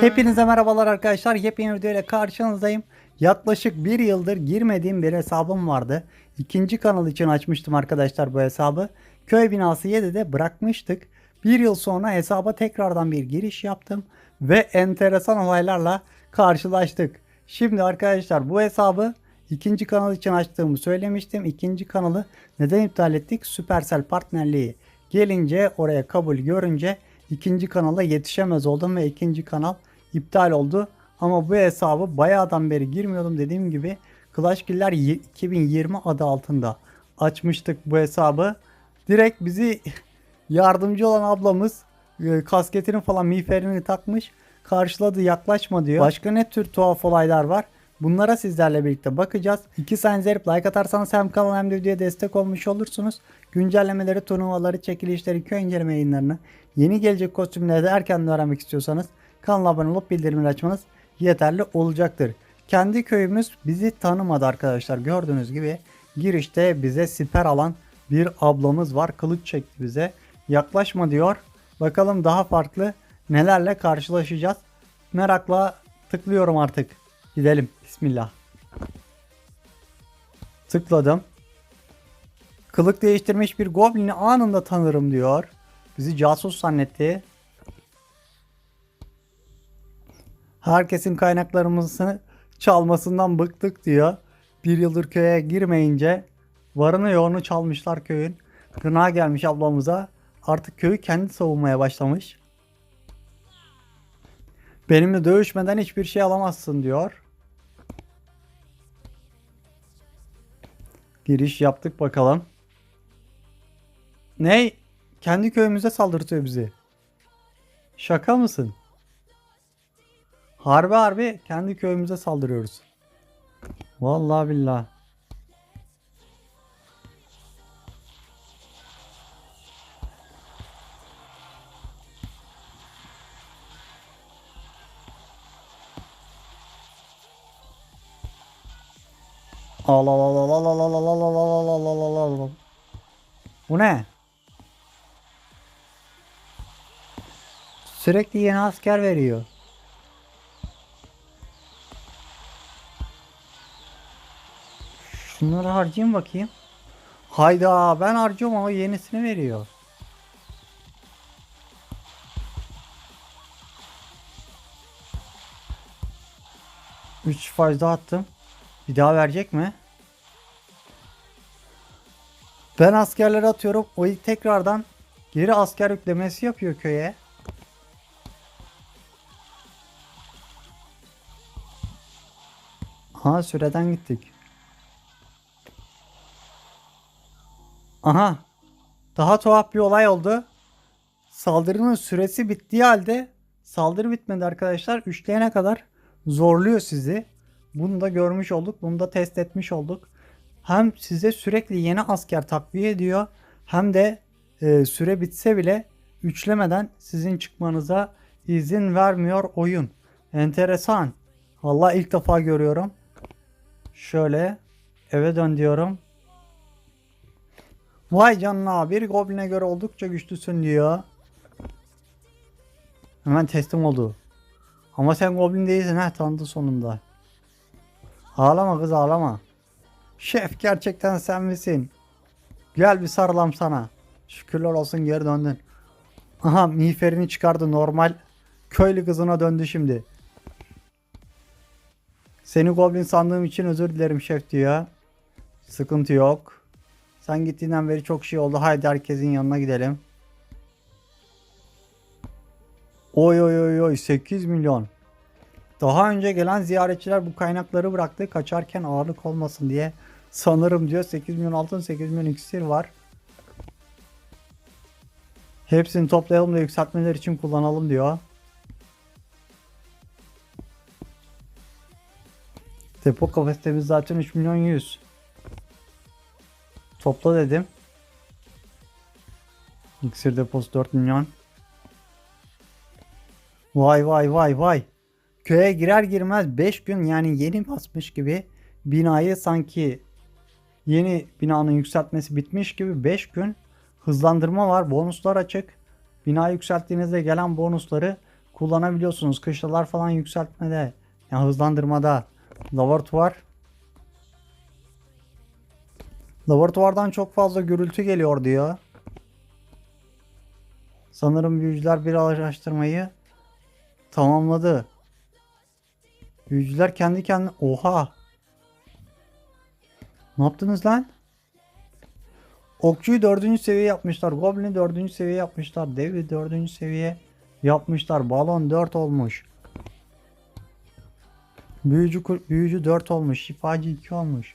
Hepinize merhabalar arkadaşlar. Yepyeni video ile karşınızdayım. Yaklaşık bir yıldır girmediğim bir hesabım vardı. İkinci kanal için açmıştım arkadaşlar bu hesabı. Köy binası 7'de bırakmıştık. Bir yıl sonra hesaba tekrardan bir giriş yaptım. Ve enteresan olaylarla karşılaştık. Şimdi arkadaşlar bu hesabı ikinci kanal için açtığımı söylemiştim. İkinci kanalı neden iptal ettik? Supercell partnerliği gelince oraya kabul görünce ikinci kanala yetişemez oldum ve ikinci kanal iptal oldu. Ama bu hesabı bayağıdan beri girmiyordum dediğim gibi Clash Killer 2020 adı altında açmıştık bu hesabı. Direkt bizi yardımcı olan ablamız e, kasketini falan miğferini takmış karşıladı yaklaşma diyor. Başka ne tür tuhaf olaylar var? Bunlara sizlerle birlikte bakacağız. İki saniye verip like atarsanız hem kanala hem de videoya destek olmuş olursunuz. Güncellemeleri, turnuvaları, çekilişleri, köy inceleme yayınlarını, yeni gelecek kostümleri de erkenden öğrenmek istiyorsanız kanala abone olup bildirimleri açmanız yeterli olacaktır. Kendi köyümüz bizi tanımadı arkadaşlar. Gördüğünüz gibi girişte bize siper alan bir ablamız var. Kılıç çekti bize. Yaklaşma diyor. Bakalım daha farklı nelerle karşılaşacağız. Merakla tıklıyorum artık. Gidelim. Bismillah. Tıkladım. Kılık değiştirmiş bir goblini anında tanırım diyor. Bizi casus zannetti. Herkesin kaynaklarımızı çalmasından bıktık diyor. Bir yıldır köye girmeyince varını yoğunu çalmışlar köyün. Gına gelmiş ablamıza. Artık köyü kendi savunmaya başlamış. Benimle dövüşmeden hiçbir şey alamazsın diyor. Giriş yaptık bakalım. Ne? Kendi köyümüze saldırtıyor bizi. Şaka mısın? Harbi harbi kendi köyümüze saldırıyoruz. Vallahi billah. Allah Allah Allah Allah Allah Allah Allah Allah Allah Allah Allah Allah. Bu ne? Sürekli yeni asker veriyor. Şunları harcayayım bakayım. Hayda ben harcıyorum ama yenisini veriyor. Üç fazla attım. Bir daha verecek mi? Ben askerleri atıyorum. O ilk tekrardan geri asker yüklemesi yapıyor köye. Ha süreden gittik. Aha. Daha tuhaf bir olay oldu. Saldırının süresi bittiği halde saldırı bitmedi arkadaşlar. Üçleyene kadar zorluyor sizi. Bunu da görmüş olduk. Bunu da test etmiş olduk. Hem size sürekli yeni asker takviye ediyor. Hem de e, süre bitse bile üçlemeden sizin çıkmanıza izin vermiyor oyun. Enteresan. Vallahi ilk defa görüyorum. Şöyle eve dön diyorum. Vay canına bir gobline göre oldukça güçlüsün diyor. Hemen teslim oldu. Ama sen goblin değilsin ha tanıdı sonunda. Ağlama kız ağlama. Şef gerçekten sen misin? Gel bir sarılam sana. Şükürler olsun geri döndün. Aha miğferini çıkardı normal. Köylü kızına döndü şimdi. Seni goblin sandığım için özür dilerim şef diyor. Sıkıntı yok. Sen gittiğinden beri çok şey oldu. Haydi herkesin yanına gidelim. Oy oy oy oy 8 milyon. Daha önce gelen ziyaretçiler bu kaynakları bıraktı. Kaçarken ağırlık olmasın diye. Sanırım diyor 8 milyon altın 8 milyon iksir var. Hepsini toplayalım da yükseltmeler için kullanalım diyor. Depo kapasitemiz zaten 3 milyon 100. Topla dedim. İksir deposu 4 milyon. Vay vay vay vay. Köye girer girmez 5 gün yani yeni basmış gibi binayı sanki yeni binanın yükseltmesi bitmiş gibi 5 gün hızlandırma var. Bonuslar açık. Bina yükselttiğinizde gelen bonusları kullanabiliyorsunuz. Kışlalar falan yükseltmede. Yani hızlandırmada. Laboratuvar. Laboratuvardan çok fazla gürültü geliyor diyor. Sanırım büyücüler bir araştırmayı tamamladı. Büyücüler kendi kendine... Oha! Ne yaptınız lan? Okçuyu dördüncü seviye yapmışlar. Goblin'i dördüncü seviye yapmışlar. Devi dördüncü seviye yapmışlar. Balon 4 olmuş. Büyücü, büyücü 4 olmuş. Şifacı 2 olmuş.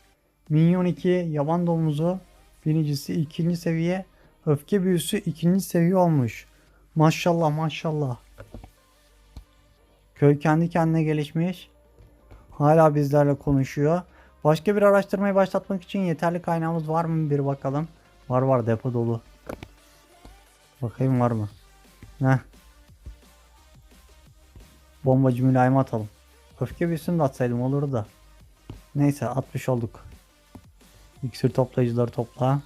Minyon 2. Yaban domuzu. Birincisi ikinci seviye. Öfke büyüsü ikinci seviye olmuş. Maşallah maşallah. Köy kendi kendine gelişmiş. Hala bizlerle konuşuyor. Başka bir araştırmayı başlatmak için yeterli kaynağımız var mı bir bakalım. Var var depo dolu. Bakayım var mı? Heh. Bombacı mülayim atalım. Öfke büyüsünü de atsaydım olurdu da. Neyse 60 olduk. İksir toplayıcıları topla.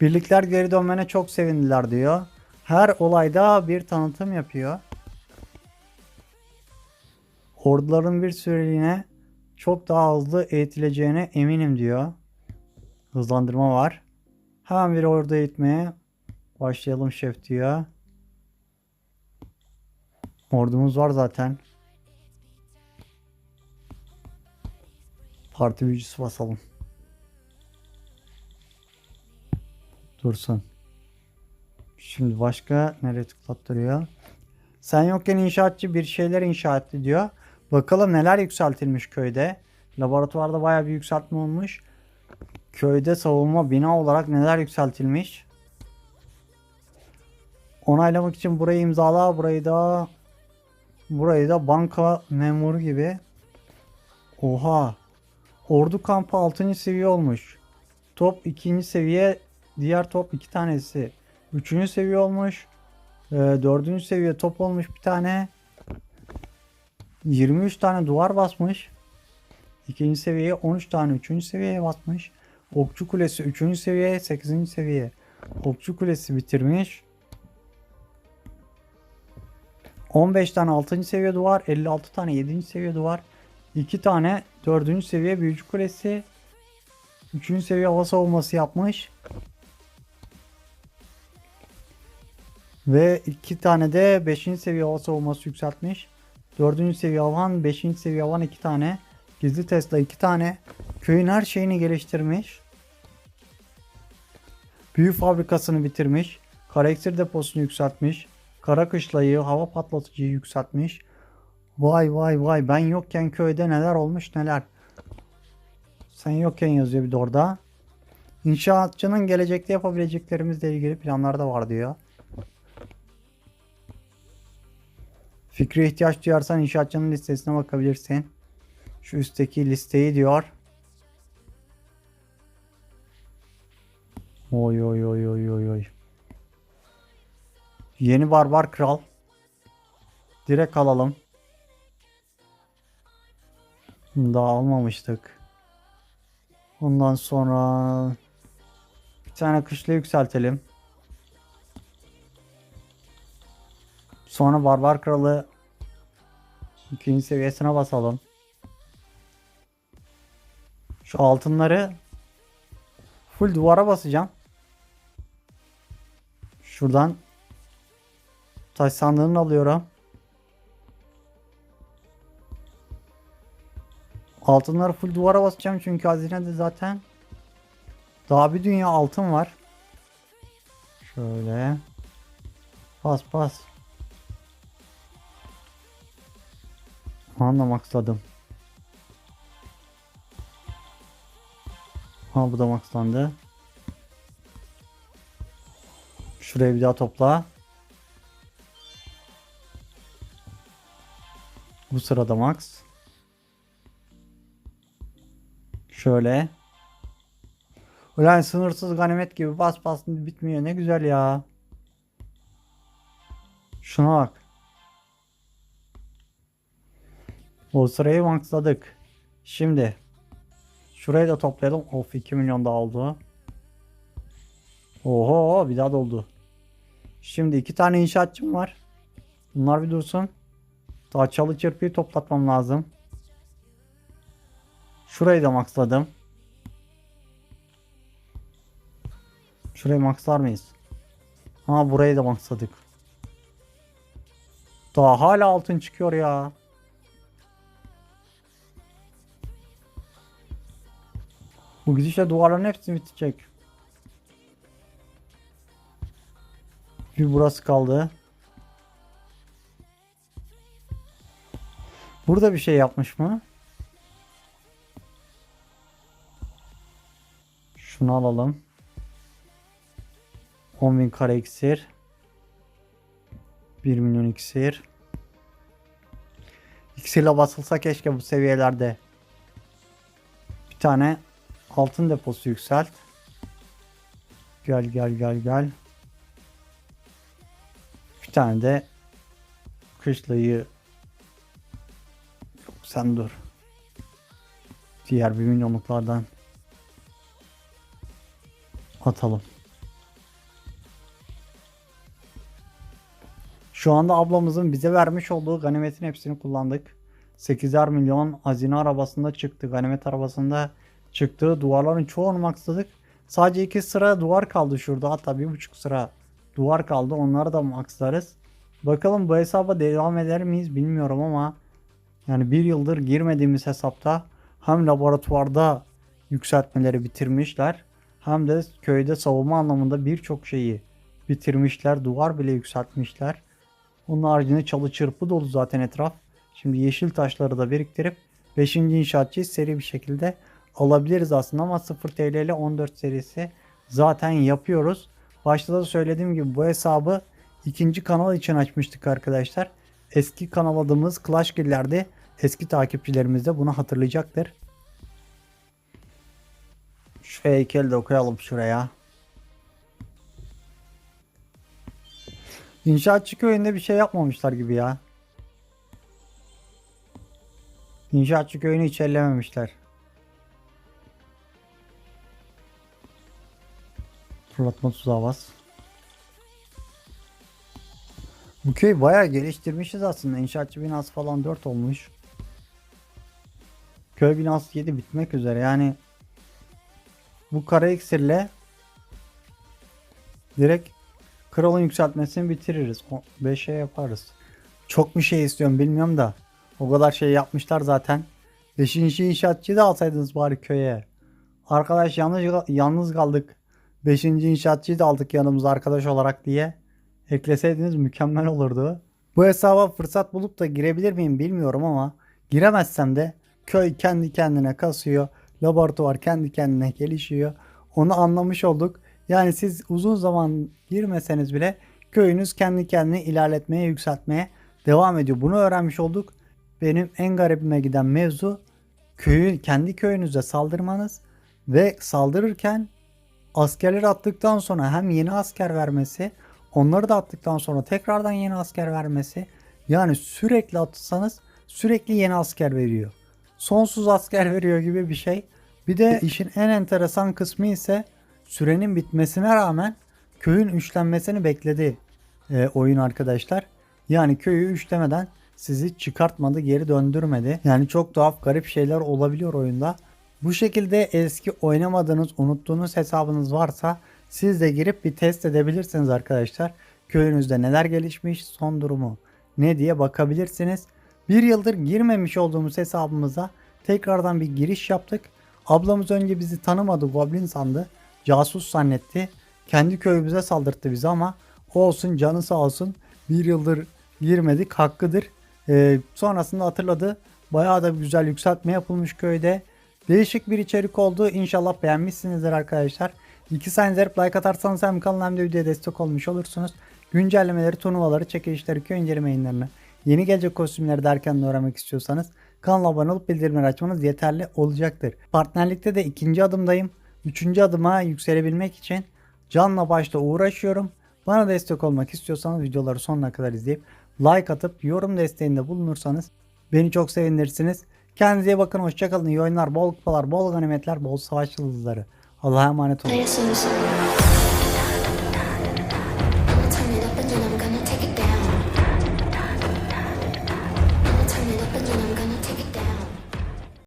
Birlikler geri dönmene çok sevindiler diyor. Her olayda bir tanıtım yapıyor. Orduların bir süreliğine çok daha hızlı eğitileceğine eminim diyor. Hızlandırma var. Hemen bir ordu eğitmeye başlayalım şef diyor. Ordumuz var zaten. Parti büyücüsü basalım. Dursun. Şimdi başka nereye tıklattırıyor? Sen yokken inşaatçı bir şeyler inşa etti diyor. Bakalım neler yükseltilmiş köyde. Laboratuvarda bayağı bir yükseltme olmuş. Köyde savunma bina olarak neler yükseltilmiş. Onaylamak için burayı imzala. Burayı da burayı da banka memuru gibi. Oha. Ordu kampı 6. seviye olmuş. Top 2. seviye. Diğer top 2 tanesi. 3. seviye olmuş. Ee, 4. seviye top olmuş bir tane. 23 tane duvar basmış. 2. seviyeye 13 tane 3. seviyeye basmış. Okçu Kulesi 3. seviye 8. seviye. Okçu Kulesi bitirmiş. 15 tane 6. seviye duvar, 56 tane 7. seviye duvar, 2 tane 4. seviye büyücü kulesi, 3. seviye hava savunması yapmış. Ve 2 tane de 5. seviye hava savunması yükseltmiş. 4. seviye havan, 5. seviye havan 2 tane. Gizli Tesla 2 tane. Köyün her şeyini geliştirmiş. Büyü fabrikasını bitirmiş. Kara iksir deposunu yükseltmiş. Kara kışlayı, hava patlatıcıyı yükseltmiş. Vay vay vay ben yokken köyde neler olmuş neler. Sen yokken yazıyor bir de orada. İnşaatçının gelecekte yapabileceklerimizle ilgili planlar da var diyor. Fikri ihtiyaç duyarsan inşaatçının listesine bakabilirsin. Şu üstteki listeyi diyor. Oy oy oy oy oy oy. Yeni barbar kral. Direkt alalım. Daha almamıştık. Ondan sonra bir tane kışla yükseltelim. Sonra barbar kralı ikinci seviyesine basalım. Şu altınları full duvara basacağım. Şuradan taş sandığını alıyorum. Altınları full duvara basacağım çünkü hazinede zaten daha bir dünya altın var. Şöyle. Bas bas. Anla maxladım. Ha bu da maxlandı. Şuraya bir daha topla. Bu sırada max. Şöyle. Ulan sınırsız ganimet gibi bas bas bitmiyor. Ne güzel ya. Şuna bak. O sırayı maxladık. Şimdi şurayı da toplayalım. Of 2 milyon daha oldu. Oho bir daha doldu. Şimdi iki tane inşaatçım var. Bunlar bir dursun. Daha çalı çırpıyı toplatmam lazım. Şurayı da maxladım. Şurayı maxlar mıyız? Ha burayı da maxladık. Daha hala altın çıkıyor ya. Bu gidişle duvarların hepsi bitecek. Bir burası kaldı. Burada bir şey yapmış mı? Şunu alalım. 10.000 kare iksir. 1 milyon iksir. İksirle basılsa keşke bu seviyelerde. Bir tane altın deposu yükselt. Gel gel gel gel. Bir tane de kışlayı Yok sen dur. Diğer bir milyonluklardan atalım. Şu anda ablamızın bize vermiş olduğu ganimetin hepsini kullandık. 8'er milyon hazine arabasında çıktı. Ganimet arabasında çıktı. Duvarların çoğunu maxladık. Sadece iki sıra duvar kaldı şurada. Hatta bir buçuk sıra duvar kaldı. Onları da maxlarız. Bakalım bu hesaba devam eder miyiz bilmiyorum ama yani bir yıldır girmediğimiz hesapta hem laboratuvarda yükseltmeleri bitirmişler hem de köyde savunma anlamında birçok şeyi bitirmişler. Duvar bile yükseltmişler. Onun haricinde çalı çırpı dolu zaten etraf. Şimdi yeşil taşları da biriktirip 5. inşaatçıyı seri bir şekilde alabiliriz aslında ama 0 TL ile 14 serisi zaten yapıyoruz. Başta da söylediğim gibi bu hesabı ikinci kanal için açmıştık arkadaşlar. Eski kanal adımız Clash Killer'di. Eski takipçilerimiz de bunu hatırlayacaktır. Şu heykeli de koyalım şuraya. İnşaatçı köyünde bir şey yapmamışlar gibi ya. İnşaatçı köyünü hiç ellememişler. Fırlatma tuzağı bas. Bu köy bayağı geliştirmişiz aslında. İnşaatçı binası falan 4 olmuş. Köy binası 7 bitmek üzere. Yani bu kara iksirle direkt kralın yükseltmesini bitiririz. 5'e yaparız. Çok mu şey istiyorum bilmiyorum da. O kadar şey yapmışlar zaten. 5. inşaatçıyı da alsaydınız bari köye. Arkadaş yalnız, yalnız kaldık. 5. inşaatçıyı da aldık yanımıza arkadaş olarak diye. Ekleseydiniz mükemmel olurdu. Bu hesaba fırsat bulup da girebilir miyim bilmiyorum ama giremezsem de köy kendi kendine kasıyor. Laboratuvar kendi kendine gelişiyor. Onu anlamış olduk. Yani siz uzun zaman girmeseniz bile köyünüz kendi kendini ilerletmeye, yükseltmeye devam ediyor. Bunu öğrenmiş olduk. Benim en garibime giden mevzu köyü kendi köyünüze saldırmanız ve saldırırken askerleri attıktan sonra hem yeni asker vermesi, onları da attıktan sonra tekrardan yeni asker vermesi. Yani sürekli atsanız sürekli yeni asker veriyor. Sonsuz asker veriyor gibi bir şey. Bir de işin en enteresan kısmı ise sürenin bitmesine rağmen köyün üçlenmesini bekledi e, oyun arkadaşlar. Yani köyü üçlemeden sizi çıkartmadı, geri döndürmedi. Yani çok tuhaf, garip şeyler olabiliyor oyunda. Bu şekilde eski oynamadığınız, unuttuğunuz hesabınız varsa siz de girip bir test edebilirsiniz arkadaşlar. Köyünüzde neler gelişmiş, son durumu ne diye bakabilirsiniz. Bir yıldır girmemiş olduğumuz hesabımıza tekrardan bir giriş yaptık. Ablamız önce bizi tanımadı, Goblin sandı. Casus zannetti. Kendi köyümüze saldırttı bizi ama olsun canı sağ olsun. Bir yıldır girmedik hakkıdır. Ee, sonrasında hatırladı. Bayağı da güzel yükseltme yapılmış köyde. Değişik bir içerik oldu. İnşallah beğenmişsinizdir arkadaşlar. İki saniye like atarsanız hem kanala hem de videoya destek olmuş olursunuz. Güncellemeleri, turnuvaları, çekilişleri, köy inceleme yayınlarını, yeni gelecek kostümleri derken de öğrenmek istiyorsanız kanala abone olup bildirimleri açmanız yeterli olacaktır. Partnerlikte de ikinci adımdayım. Üçüncü adıma yükselebilmek için canla başla uğraşıyorum. Bana destek olmak istiyorsanız videoları sonuna kadar izleyip like atıp yorum desteğinde bulunursanız beni çok sevinirsiniz. Kendinize bakın. Hoşçakalın. İyi oyunlar, bol kupalar, bol ganimetler, bol savaş yıldızları. Allah'a emanet olun.